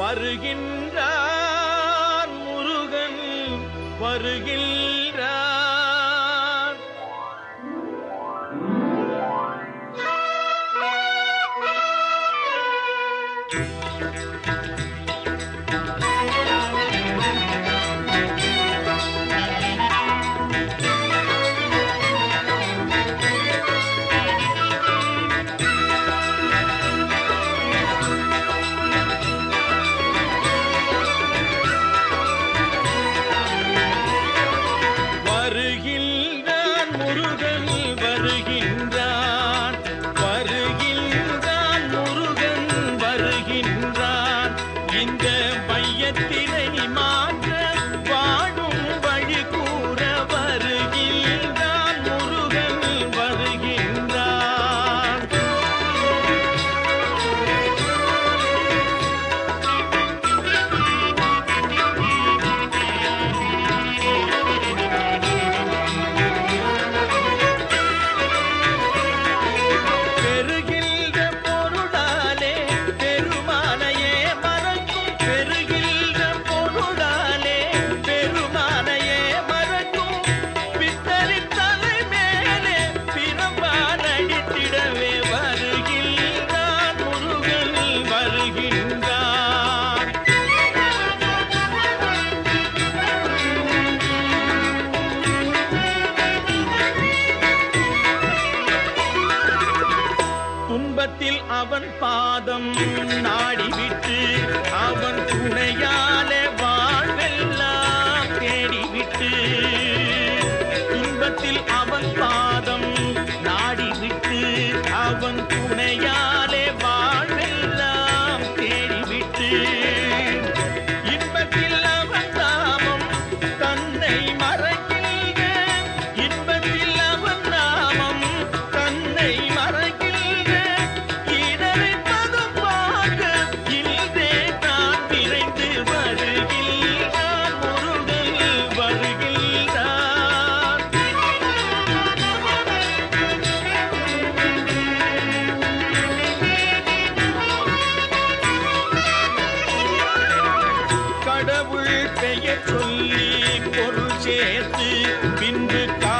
வருகின்றார் முருகன் வருகின்றார் Thank. அவன் பாதம் நாடிவிட்டு அவன் துணையா சொல்லி பொருள் சேர்த்து பின்பு கா